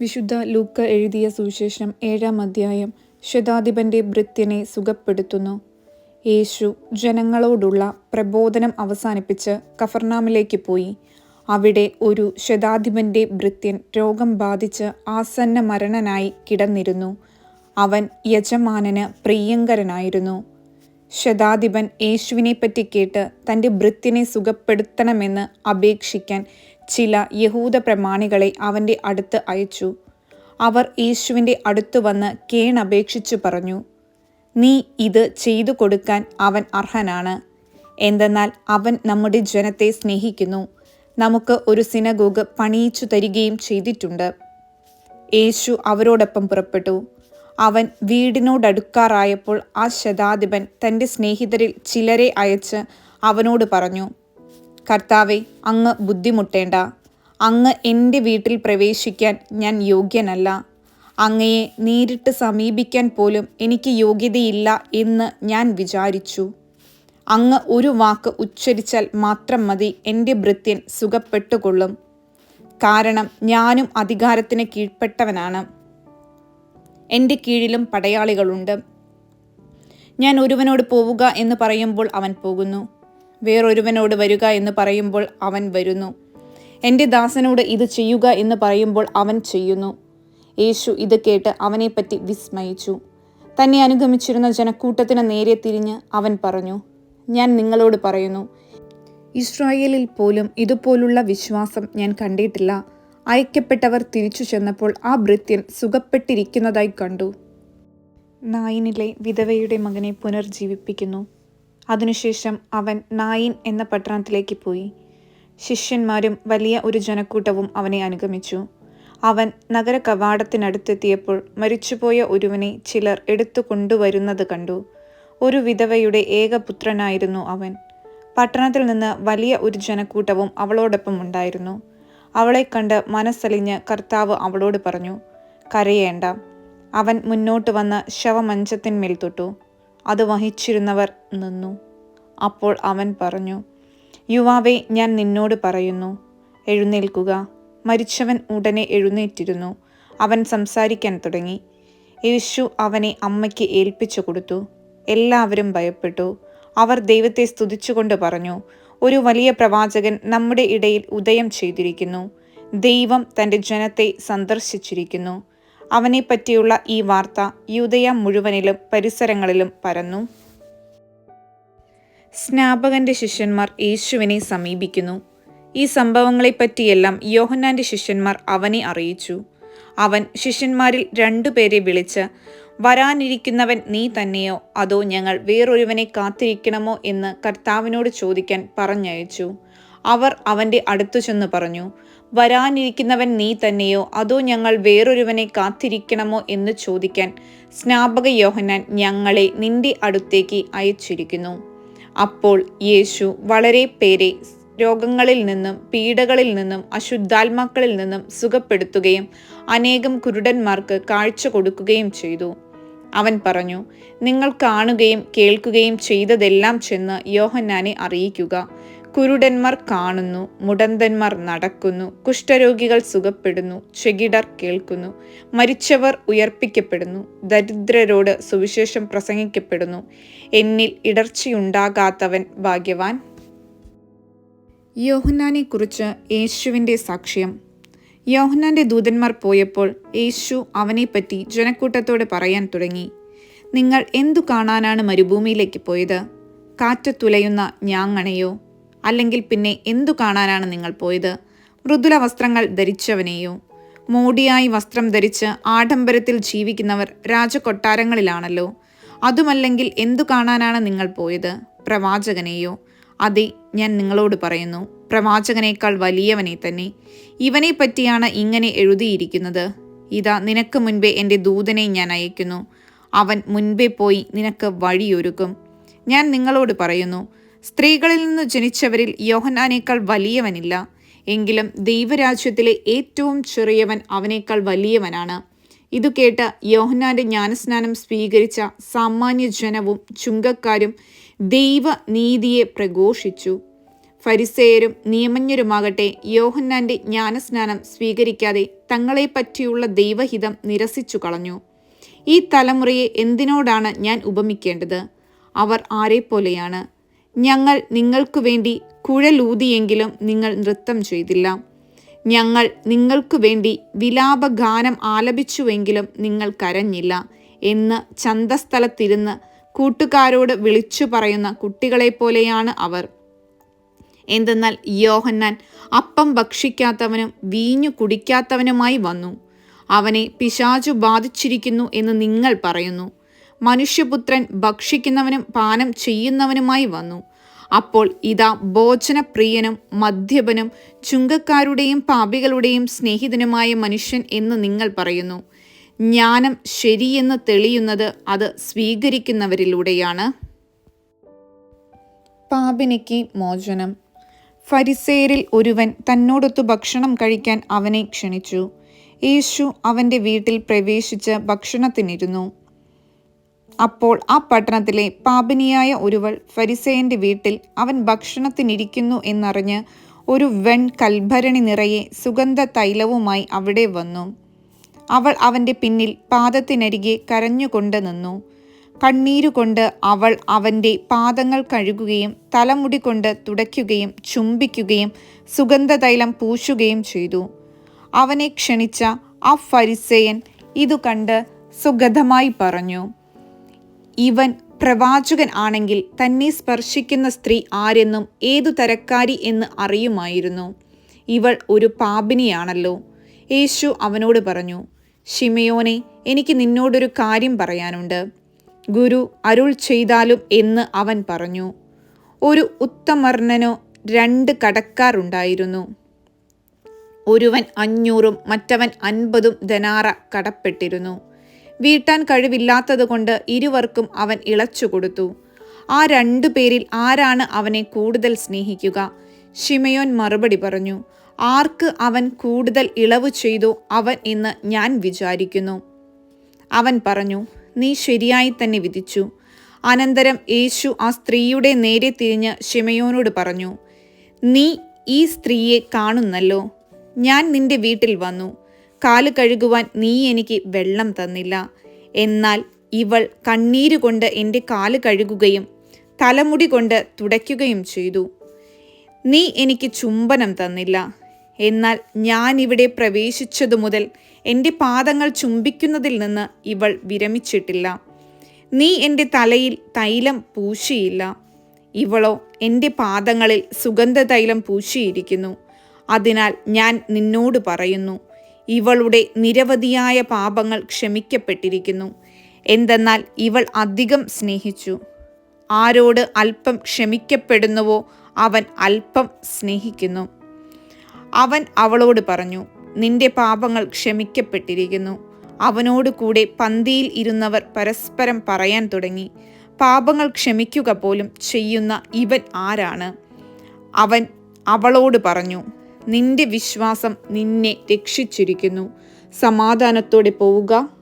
വിശുദ്ധ ലൂക്ക എഴുതിയ സുവിശേഷം ഏഴാം അധ്യായം ശതാധിപന്റെ ഭൃത്യനെ സുഖപ്പെടുത്തുന്നു. യേശു ജനങ്ങളോടുള്ള പ്രബോധനം അവസാനിപ്പിച്ച് കഫർനാമിലേക്ക് പോയി. അവിടെ ഒരു ശതാധിപന്റെ ഭൃത്യൻ രോഗം ബാധിച്ച് ആസന്ന മരണനായി കിടന്നിരുന്നു. അവൻ യജമാനന് പ്രിയങ്കരനായിരുന്നു. ശതാധിപൻ യേശുവിനെപ്പറ്റി കേട്ട് തന്റെ ഭൃത്യനെ സുഖപ്പെടുത്തണമെന്ന് അപേക്ഷിക്കാൻ ചില യഹൂദ പ്രമാണികളെ അവന്റെ അടുത്ത് അയച്ചു. അവർ യേശുവിന്റെ അടുത്ത് വന്ന് കേണപേക്ഷിച്ചു പറഞ്ഞു നീ ഇത് ചെയ്തു കൊടുക്കാൻ അവൻ അർഹനാണ്. എന്തെന്നാൽ അവൻ നമ്മുടെ ജനത്തെ സ്നേഹിക്കുന്നു. നമുക്ക് ഒരു സിനഗോഗ് പണിയിച്ചു തരികയും ചെയ്തിട്ടുണ്ട്. യേശു അവരോടൊപ്പം പുറപ്പെട്ടു. അവൻ വീടിനോടടുക്കാറായപ്പോൾ ആ ശതാധിപൻ തന്റെ സ്നേഹിതരിൽ ചിലരെ അയച്ച് അവനോട് പറഞ്ഞു കർത്താവെ അങ്ങ് ബുദ്ധിമുട്ടേണ്ട. അങ്ങ് എന്റെ വീട്ടിൽ പ്രവേശിക്കാൻ ഞാൻ യോഗ്യനല്ല. അങ്ങയെ നേരിട്ട് സമീപിക്കാൻ പോലും എനിക്ക് യോഗ്യതയില്ല എന്ന് ഞാൻ വിചാരിച്ചു. അങ്ങ് ഒരു വാക്ക് ഉച്ചരിച്ചാൽ മാത്രം മതി എന്റെ ഭൃത്യൻ സുഖപ്പെട്ടുകൊള്ളും. കാരണം ഞാനും അധികാരത്തിന് കീഴ്പ്പെട്ടവനാണ്. എന്റെ കീഴിലും പടയാളികളുണ്ട്. ഞാൻ ഒരുവനോട് പോവുക എന്ന് പറയുമ്പോൾ അവൻ പോകുന്നു. വേറൊരുവനോട് വരിക എന്ന് പറയുമ്പോൾ അവൻ വരുന്നു. എന്റെ ദാസനോട് ഇത് ചെയ്യുക എന്ന് പറയുമ്പോൾ അവൻ ചെയ്യുന്നു. യേശു ഇത് കേട്ട് അവനെപ്പറ്റി വിസ്മയിച്ചു. തന്നെ അനുഗമിച്ചിരുന്ന ജനക്കൂട്ടത്തിന് നേരെ തിരിഞ്ഞ് അവൻ പറഞ്ഞു ഞാൻ നിങ്ങളോട് പറയുന്നു ഇസ്രായേലിൽ പോലും ഇതുപോലുള്ള വിശ്വാസം ഞാൻ കണ്ടിട്ടില്ല. അയക്കപ്പെട്ടവർ തിരിച്ചു ചെന്നപ്പോൾ ആ ഭൃത്യൻ സുഖപ്പെട്ടിരിക്കുന്നതായി കണ്ടു. നായിനിലെ വിധവയുടെ മകനെ പുനർജീവിപ്പിക്കുന്നു. അതിനുശേഷം അവൻ നായിൻ എന്ന പട്ടണത്തിലേക്ക് പോയി. ശിഷ്യന്മാരും വലിയ ഒരു ജനക്കൂട്ടവും അവനെ അനുഗമിച്ചു. അവൻ നഗര കവാടത്തിനടുത്തെത്തിയപ്പോൾ മരിച്ചുപോയ ഒരുവനെ ചിലർ എടുത്തു കൊണ്ടുവരുന്നത് കണ്ടു. ഒരു വിധവയുടെ ഏകപുത്രനായിരുന്നു അവൻ. പട്ടണത്തിൽ നിന്ന് വലിയ ഒരു ജനക്കൂട്ടവും അവളോടൊപ്പം ഉണ്ടായിരുന്നു. അവളെ കണ്ട് മനസ്സലിഞ്ഞ് കർത്താവ് അവളോട് പറഞ്ഞു കരയേണ്ട. അവൻ മുന്നോട്ട് വന്ന് ശവമഞ്ചത്തിന്മേൽ തൊട്ടു. അത് വഹിച്ചിരുന്നവർ നിന്നു. അപ്പോൾ അവൻ പറഞ്ഞു യുവാവെ ഞാൻ നിന്നോട് പറയുന്നു എഴുന്നേൽക്കുക. മരിച്ചവൻ ഉടനെ എഴുന്നേറ്റിരുന്നു. അവൻ സംസാരിക്കാൻ തുടങ്ങി. യേശു അവനെ അമ്മയ്ക്ക് ഏൽപ്പിച്ചു കൊടുത്തു. എല്ലാവരും ഭയപ്പെട്ടു. അവർ ദൈവത്തെ സ്തുതിച്ചുകൊണ്ട് പറഞ്ഞു ഒരു വലിയ പ്രവാചകൻ നമ്മുടെ ഇടയിൽ ഉദയം ചെയ്തിരിക്കുന്നു. ദൈവം തന്റെ ജനത്തെ സന്ദർശിച്ചിരിക്കുന്നു. അവനെ പറ്റിയുള്ള ഈ വാർത്ത യൂതയ മുഴുവനിലും പരിസരങ്ങളിലും പരന്നു. സ്നാപകന്റെ ശിഷ്യന്മാർ യേശുവിനെ സമീപിക്കുന്നു. ഈ സംഭവങ്ങളെപ്പറ്റിയെല്ലാം യോഹന്നാന്റെ ശിഷ്യന്മാർ അവനെ അറിയിച്ചു. അവൻ ശിഷ്യന്മാരിൽ രണ്ടുപേരെ വിളിച്ച് വരാനിരിക്കുന്നവൻ നീ തന്നെയോ? അതോ ഞങ്ങൾ വേറൊരുവനെ കാത്തിരിക്കണമോ? എന്ന് കർത്താവിനോട് ചോദിക്കാൻ പറഞ്ഞയച്ചു. അവർ അവന്റെ അടുത്തു ചെന്ന് പറഞ്ഞു വരാനിരിക്കുന്നവൻ നീ തന്നെയോ? അതോ ഞങ്ങൾ വേറൊരുവനെ കാത്തിരിക്കണമോ എന്ന് ചോദിക്കാൻ സ്നാപക യോഹനാൻ ഞങ്ങളെ നിന്റെ അടുത്തേക്ക് അയച്ചിരിക്കുന്നു. അപ്പോൾ യേശു വളരെ പേരെ രോഗങ്ങളിൽ നിന്നും പീഡകളിൽ നിന്നും അശുദ്ധാത്മാക്കളിൽ നിന്നും സുഖപ്പെടുത്തുകയും അനേകം കുരുടന്മാർക്ക് കാഴ്ച കൊടുക്കുകയും ചെയ്തു. അവൻ പറഞ്ഞു നിങ്ങൾ കാണുകയും കേൾക്കുകയും ചെയ്തതെല്ലാം ചെന്ന് യോഹന്നാനെ അറിയിക്കുക. കുരുടന്മാർ കാണുന്നു മുടന്തന്മാർ നടക്കുന്നു കുഷ്ഠരോഗികൾ സുഖപ്പെടുന്നു ചെകിടർ കേൾക്കുന്നു മരിച്ചവർ ഉയർപ്പിക്കപ്പെടുന്നു ദരിദ്രരോട് സുവിശേഷം പ്രസംഗിക്കപ്പെടുന്നു എന്നിൽ ഇടർച്ചയുണ്ടാകാത്തവൻ ഭാഗ്യവാൻ. യോഹന്നാനെക്കുറിച്ച് യേശുവിന്റെ സാക്ഷ്യം. യോഹന്നാന്റെ ദൂതന്മാർ പോയപ്പോൾ യേശു അവനെപ്പറ്റി ജനക്കൂട്ടത്തോട് പറയാൻ തുടങ്ങി. നിങ്ങൾ എന്തു കാണാനാണ് മരുഭൂമിയിലേക്ക് പോയത്? കാറ്റ് തുലയുന്ന ഞാങ്ങണയോ? അല്ലെങ്കിൽ പിന്നെ എന്തു കാണാനാണ് നിങ്ങൾ പോയത്? മൃദുല വസ്ത്രങ്ങൾ ധരിച്ചവനെയോ? മോടിയായി വസ്ത്രം ധരിച്ച് ആഡംബരത്തിൽ ജീവിക്കുന്നവർ രാജകൊട്ടാരങ്ങളിലാണല്ലോ. അതുമല്ലെങ്കിൽ എന്തു കാണാനാണ് നിങ്ങൾ പോയത്? പ്രവാചകനെയോ? അതെ ഞാൻ നിങ്ങളോട് പറയുന്നു പ്രവാചകനേക്കാൾ വലിയവനെ തന്നെ. ഇവനെ പറ്റിയാണ് ഇങ്ങനെ എഴുതിയിരിക്കുന്നത്. ഇതാ നിനക്ക് മുൻപേ എന്റെ ദൂതനെ ഞാൻ അയക്കുന്നു. അവൻ മുൻപേ പോയി നിനക്ക് വഴിയൊരുക്കും. ഞാൻ നിങ്ങളോട് പറയുന്നു സ്ത്രീകളിൽ നിന്ന് ജനിച്ചവരിൽ യോഹനാനേക്കാൾ വലിയവനില്ല. എങ്കിലും ദൈവരാജ്യത്തിലെ ഏറ്റവും ചെറിയവൻ അവനേക്കാൾ വലിയവനാണ്. ഇതു കേട്ട് യോഹനാന്റെ ജ്ഞാനസ്നാനം സ്വീകരിച്ച സാമാന്യ ജനവും ചുങ്കക്കാരും ദൈവനീതിയെ പ്രഘോഷിച്ചു. ഫരിസേയരും നിയമജ്ഞരുമാകട്ടെ യോഹന്നാന്റെ ജ്ഞാനസ്നാനം സ്വീകരിക്കാതെ തങ്ങളെപ്പറ്റിയുള്ള ദൈവഹിതം നിരസിച്ചു കളഞ്ഞു. ഈ തലമുറയെ എന്തിനോടാണ് ഞാൻ ഉപമിക്കേണ്ടത്? അവർ ആരെപ്പോലെയാണ്? ഞങ്ങൾ നിങ്ങൾക്കു വേണ്ടി കുഴലൂതിയെങ്കിലും നിങ്ങൾ നൃത്തം ചെയ്തില്ല. ഞങ്ങൾ നിങ്ങൾക്കു വേണ്ടി വിലാപഗാനം ആലപിച്ചുവെങ്കിലും നിങ്ങൾ കരഞ്ഞില്ല എന്ന് ചന്തസ്ഥലത്തിരുന്ന് കൂട്ടുകാരോട് വിളിച്ചു പറയുന്ന കുട്ടികളെപ്പോലെയാണ് അവർ. എന്തെന്നാൽ യോഹന്നാൻ അപ്പം ഭക്ഷിക്കാത്തവനും വീഞ്ഞു കുടിക്കാത്തവനുമായി വന്നു. അവനെ പിശാചു ബാധിച്ചിരിക്കുന്നു എന്ന് നിങ്ങൾ പറയുന്നു. മനുഷ്യപുത്രൻ ഭക്ഷിക്കുന്നവനും പാനം ചെയ്യുന്നവനുമായി വന്നു. അപ്പോൾ ഇതാ ഭോജനപ്രിയനും മദ്യപനും ചുങ്കക്കാരുടെയും പാപികളുടെയും സ്നേഹിതനുമായ മനുഷ്യൻ എന്ന് നിങ്ങൾ പറയുന്നു. ജ്ഞാനം ശരിയെന്ന് തെളിയുന്നത് അത് സ്വീകരിക്കുന്നവരിലൂടെയാണ്. പാപിനിക്ക് മോചനം. ഫരിസേരിൽ ഒരുവൻ തന്നോടൊത്തു ഭക്ഷണം കഴിക്കാൻ അവനെ ക്ഷണിച്ചു. യേശു അവന്റെ വീട്ടിൽ പ്രവേശിച്ച് ഭക്ഷണത്തിനിരുന്നു. അപ്പോൾ ആ പട്ടണത്തിലെ പാപിനിയായ ഒരുവൾ ഫരിസേയന്റെ വീട്ടിൽ അവൻ ഭക്ഷണത്തിനിരിക്കുന്നു എന്നറിഞ്ഞ് ഒരു വെൺ കൽഭരണി നിറയെ സുഗന്ധ തൈലവുമായി അവിടെ വന്നു. അവൾ അവന്റെ പിന്നിൽ പാദത്തിനരികെ കരഞ്ഞുകൊണ്ട് നിന്നു. കണ്ണീരുകൊണ്ട് അവൾ അവന്റെ പാദങ്ങൾ കഴുകുകയും തലമുടി കൊണ്ട് തുടയ്ക്കുകയും ചുംബിക്കുകയും സുഗന്ധതൈലം പൂശുകയും ചെയ്തു. അവനെ ക്ഷണിച്ച ആ ഫരിസേയൻ ഇതു കണ്ട് സുഗതമായി പറഞ്ഞു. ഇവൻ പ്രവാചകൻ ആണെങ്കിൽ തന്നെ സ്പർശിക്കുന്ന സ്ത്രീ ആരെന്നും ഏതു തരക്കാരി എന്ന് അറിയുമായിരുന്നു. ഇവൾ ഒരു പാപിനിയാണല്ലോ. യേശു അവനോട് പറഞ്ഞു ഷിമയോനെ എനിക്ക് നിന്നോടൊരു കാര്യം പറയാനുണ്ട്. ഗുരു അരുൾ ചെയ്താലും എന്ന് അവൻ പറഞ്ഞു. ഒരു ഉത്തമർണനോ രണ്ട് കടക്കാറുണ്ടായിരുന്നു ഒരുവൻ അഞ്ഞൂറും മറ്റവൻ അൻപതും ധനാറ കടപ്പെട്ടിരുന്നു. വീട്ടാൻ കഴിവില്ലാത്തതുകൊണ്ട് ഇരുവർക്കും അവൻ ഇളച്ചു കൊടുത്തു. ആ രണ്ടു പേരിൽ ആരാണ് അവനെ കൂടുതൽ സ്നേഹിക്കുക? ഷിമയോൻ മറുപടി പറഞ്ഞു ആർക്ക് അവൻ കൂടുതൽ ഇളവ് ചെയ്തു അവൻ എന്ന് ഞാൻ വിചാരിക്കുന്നു. അവൻ പറഞ്ഞു നീ ശരിയായി തന്നെ വിധിച്ചു. അനന്തരം യേശു ആ സ്ത്രീയുടെ നേരെ തിരിഞ്ഞ് ഷിമയോനോട് പറഞ്ഞു നീ ഈ സ്ത്രീയെ കാണുന്നല്ലോ. ഞാൻ നിന്റെ വീട്ടിൽ വന്നു. കാൽ കഴുകുവാൻ നീ എനിക്ക് വെള്ളം തന്നില്ല. എന്നാൽ ഇവൾ കണ്ണീരുകൊണ്ട് എന്റെ കാൽ കഴുകുകയും തലമുടി കൊണ്ട് തുടയ്ക്കുകയും ചെയ്തു. നീ എനിക്ക് ചുംബനം തന്നില്ല. എന്നാൽ ഞാൻ ഇവിടെ പ്രവേശിച്ചതു മുതൽ എന്റെ പാദങ്ങൾ ചുംബിക്കുന്നതിൽ നിന്ന് ഇവൾ വിരമിച്ചിട്ടില്ല. നീ എന്റെ തലയിൽ തൈലം പൂശിയില്ല. ഇവളോ എന്റെ പാദങ്ങളിൽ സുഗന്ധ തൈലം പൂശിയിരിക്കുന്നു. അതിനാൽ ഞാൻ നിന്നോട് പറയുന്നു ഇവളുടെ നിരവധിയായ പാപങ്ങൾ ക്ഷമിക്കപ്പെട്ടിരിക്കുന്നു. എന്തെന്നാൽ ഇവൾ അധികം സ്നേഹിച്ചു. ആരോട് അല്പം ക്ഷമിക്കപ്പെടുന്നുവോ അവൻ അല്പം സ്നേഹിക്കുന്നു. അവൻ അവളോട് പറഞ്ഞു നിന്റെ പാപങ്ങൾ ക്ഷമിക്കപ്പെട്ടിരിക്കുന്നു. അവനോട് കൂടെ പന്തിയിൽ ഇരുന്നവർ പരസ്പരം പറയാൻ തുടങ്ങി. പാപങ്ങൾ ക്ഷമിക്കുക പോലും ചെയ്യുന്ന ഇവൻ ആരാണ്? അവൻ അവളോട് പറഞ്ഞു നിന്റെ വിശ്വാസം നിന്നെ രക്ഷിച്ചിരിക്കുന്നു. സമാധാനത്തോടെ പോവുക.